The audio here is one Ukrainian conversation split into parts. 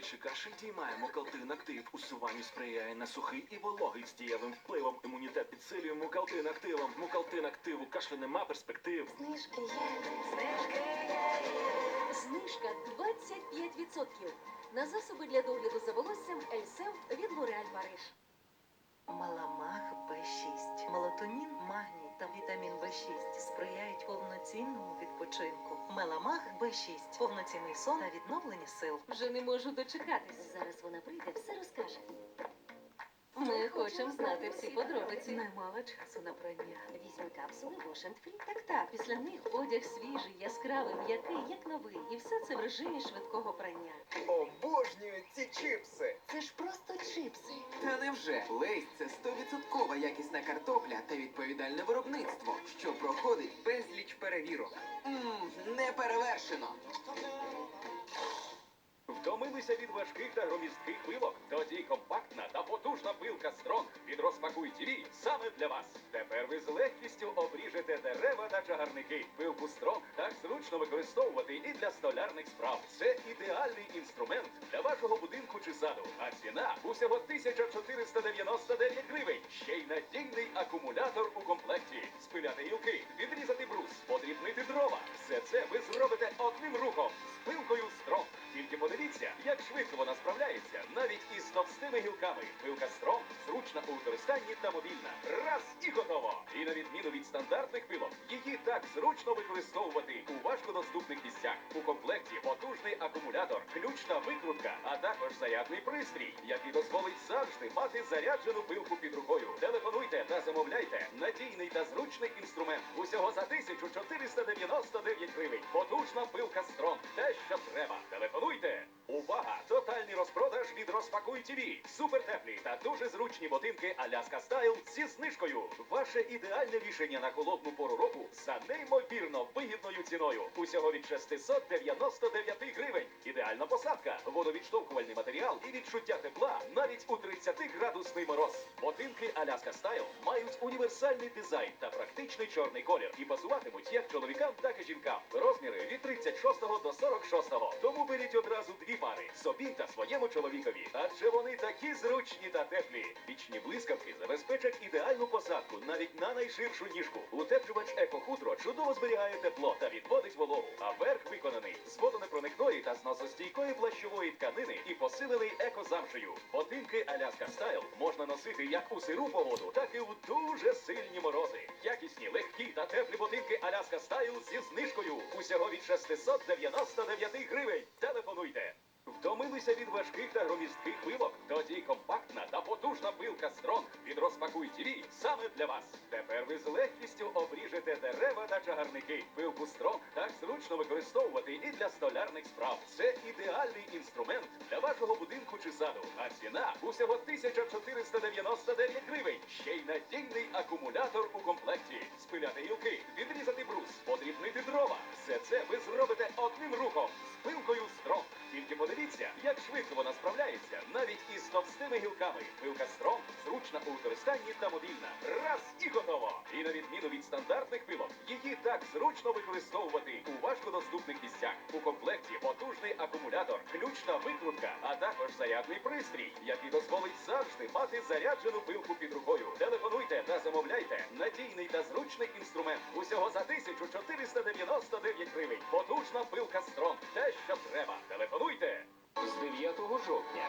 Роблячи кашель, діймаємо калтин актив. Усуванню сприяє на сухий і вологий з дієвим впливом. Імунітет підсилює мукалтин активом. Мукалтин активу кашлю нема перспектив. Знижки є. знижки є. Знижка 25% на засоби для догляду за волоссям Ельсев від Лореаль Париж. Маламах Б6. Мелатонін, магній та вітамін Б6 сприяють повноцінному відпочинку. Меламах Б6 повноцінний сон та відновлення сил. Вже не можу дочекатись. Зараз вона прийде, все розкаже. Ми хочемо знати всі подробиці. Немало часу на прання. Візьми капсули Wash and Так, так. Після них одяг свіжий, яскравий, м'який, як новий. І все це в режимі швидкого прання. Обожнюю ці чипси. Це ж просто чипси. Та невже Лейс це 100% якісна картопля та відповідальне виробництво, що проходить безліч перевірок. Мм, не перевершено. Втомилися від важких та громістких пилок? Тоді компактна та потужна пилка Стронг від Розпакуй ТВ саме для вас. Тепер ви з легкістю обріжете дерева та чагарники. Пилку Стронг так зручно використовувати і для столярних справ. Це ідеальний інструмент для вашого будинку чи саду. А ціна усього 1499 гривень. Ще й надійний акумулятор у комплекті. Спиляти гілки, відрізати брус, подрібнити дрова. Все це ви зробите одним рухом з пилкою подивіться, як швидко вона справляється, навіть із товстими гілками. Пилка Стронг зручна у використанні та мобільна. Раз і готово. І на відміну від стандартних пилок, її так зручно використовувати у важкодоступних місцях. У комплекті потужний акумулятор, ключ та викрутка, а також зарядний пристрій, який дозволить завжди мати заряджену пилку під рукою. Телефонуйте та замовляйте надійний та зручний інструмент. Усього за 1499 гривень. Потужна пилка Стронг. Те, що треба. Телефонуйте. Розпродаж від Супертеплі та дуже зручні ботинки Аляска Стайл зі знижкою. Ваше ідеальне рішення на холодну пору року за неймовірно вигідною ціною. Усього від 699 гривень. Ідеальна посадка, водовідштовхувальний матеріал і відчуття тепла навіть у 30-градусний мороз. Ботинки Аляска Стайл мають універсальний дизайн та практичний чорний колір і пасуватимуть як чоловікам, так і жінкам. Розміри від 36 до 46. Тому беріть одразу дві пари собі та своєму чоловікові. Адже вони такі зручні та теплі. Вічні блискавки забезпечать ідеальну посадку навіть на найширшу ніжку. Утеплювач екохутро чудово зберігає тепло та відводить вологу. А верх виконаний з водонепроникної та зносостійкої плащової тканини і посилений екозамшею. Ботинки Аляска Стайл можна носити як у сиру погоду, так і у дуже сильні морози. Якісні, легкі та теплі ботинки Аляска Стайл зі знижкою. Усього від 699 гривень. Телефонуйте. Втомилися від важких та громістких пилок? Тоді компактна та потужна пилка Стронг від Розпакуй ТВ саме для вас. Тепер ви з легкістю обріжете дерева та чагарники. Пилку Стронг так зручно використовувати і для столярних справ. Це ідеальний інструмент для вашого будинку чи саду. А ціна усього 1499 гривень. Ще й надійний акумулятор у комплекті. Спиляти гілки, відрізати брус, подрібнити дрова. Все це ви зробите одним рухом з пилкою. Тільки подивіться, як швидко вона справляється, навіть із товстими гілками. Пилка Стронг зручна у використанні та мобільна. Раз і готово. І на відміну від стандартних пилок, її так зручно використовувати у важкодоступних місцях. У комплекті потужний акумулятор, ключ та викрутка, а також зарядний пристрій, який дозволить завжди мати заряджену пилку під рукою. Телефонуйте та замовляйте надійний та зручний інструмент. Усього за 1499 гривень. Потужна пилка Стронг. Те, що треба. Телефонуйте. З 9 жовтня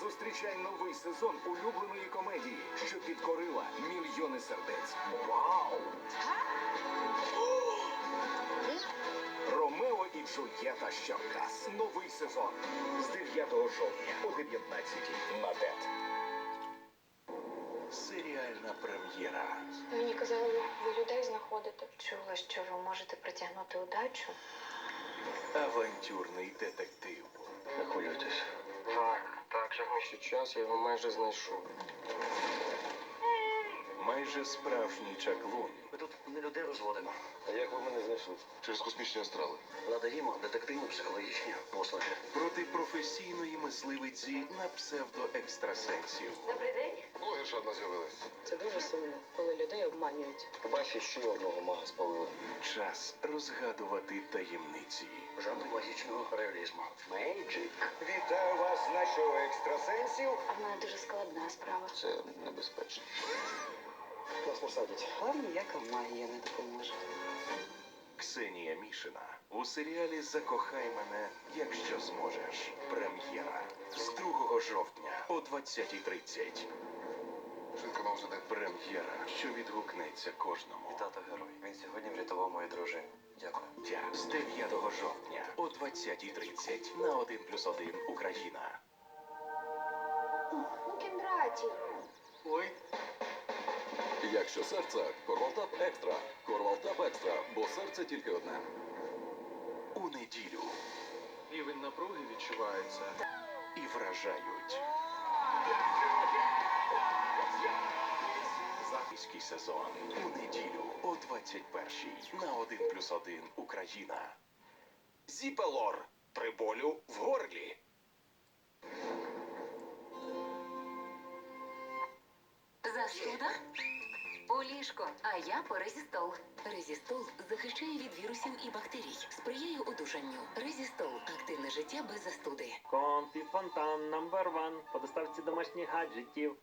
зустрічай новий сезон улюбленої комедії, що підкорила мільйони сердець. Вау! Ромео і Джульєта з Новий сезон з 9 жовтня о 19 на ТЕТ. Серіальна прем'єра. Мені казали, ви людей знаходите. Чула, що ви можете притягнути удачу. Авантюрний детектив. Не хвилюйтесь. Так, так, як ще час, я його майже знайшов. Майже справжній чаклун. Ми тут не людей розводимо. А як ви мене знайшли? Через космічні астрали. Надаємо детективно-психологічні послуги. проти професійної мисливиці на псевдоекстрасенсів. Добрий день. Блогерша одна з'явилась. Це дуже сумно, коли людей обманюють. Побачив, ще одного мага спалили. Час розгадувати таємниці. Жанр магічного реалізму. Мейджик. Вітаю вас на шоу екстрасенсів. А в мене дуже складна справа. Це небезпечно. Нас посадять. Вам ніяка магія не допоможе. Ксенія Мішина у серіалі Закохай мене, якщо зможеш. Прем'єра з 2 жовтня о 20.30. Жінка нам вже Прем'єра, що відгукнеться кожному. І тато герой. Він сьогодні врятував мою дружину. Дякую. Тя з 9 жовтня о 20.30 на 1 плюс 1 Україна. Ну, кінраті. Ой. Якщо серце, Корвалтап Екстра. Корвалтап Екстра, бо серце тільки одне. У неділю Рівень напруги відчувається. і вражають. Записький сезон у неділю о 21-й на 1 плюс 1 Україна. Зіпелор при болю в горлі. Застуда? У ліжко, а я по резістол. Резістол захищає від вірусів і бактерій, сприяє одужанню. Резістол активне життя без застуди. Комфі Фонтан number one по доставці домашніх гаджетів.